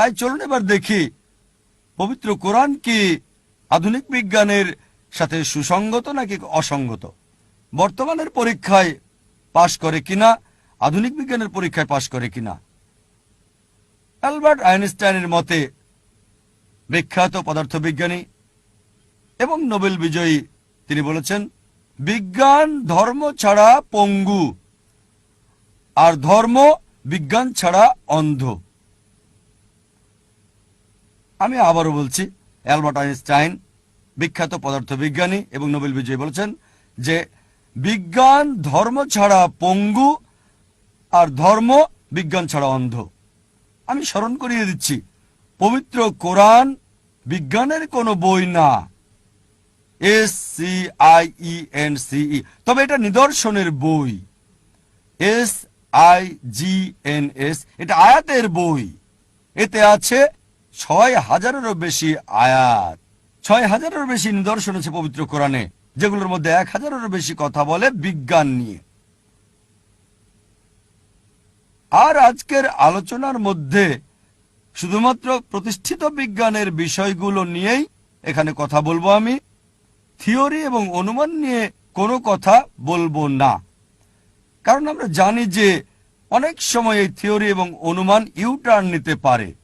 তাই চলুন এবার দেখি পবিত্র কোরআন কি আধুনিক বিজ্ঞানের সাথে সুসঙ্গত নাকি অসঙ্গত বর্তমানের পরীক্ষায় পাশ করে কিনা? আধুনিক বিজ্ঞানের পরীক্ষায় পাশ করে কিনা? অ্যালবার্ট আইনস্টাইনের মতে, বিখ্যাত পদার্থবিজ্ঞানী এবং নোবেল বিজয়ী তিনি বলেছেন, বিজ্ঞান ধর্ম ছাড়া পঙ্গু, আর ধর্ম বিজ্ঞান ছাড়া অন্ধ। আমি আবারও বলছি, অ্যালবার্ট আইনস্টাইন, বিখ্যাত পদার্থবিজ্ঞানী এবং নোবেল বিজয়ী বলেছেন যে বিজ্ঞান ধর্ম ছাড়া পঙ্গু আর ধর্ম বিজ্ঞান ছাড়া অন্ধ। আমি স্মরণ করিয়ে দিচ্ছি, পবিত্র কোরআন বিজ্ঞানের কোনো বই না। S C I E N C E তবে এটা নিদর্শনের বই। S I G N S, এটা আয়াতের বই। এতে আছে ছয় হাজারেরও বেশি আয়াত, ছয় হাজারেরও বেশি নিদর্শন আছে পবিত্র কোরআনে, যেগুলোর মধ্যে এক হাজারেরও বেশি কথা বলে বিজ্ঞান নিয়ে। আর আজকের আলোচনার মধ্যে শুধুমাত্র প্রতিষ্ঠিত বিজ্ঞানের বিষয়গুলো নিয়েই এখানে কথা বলব আমি। থিওরি এবং অনুমান নিয়ে কোনো কথা বলব না। কারণ আমরা জানি যে অনেক সময় এই থিওরি এবং অনুমান ইউটার্ন নিতে পারে।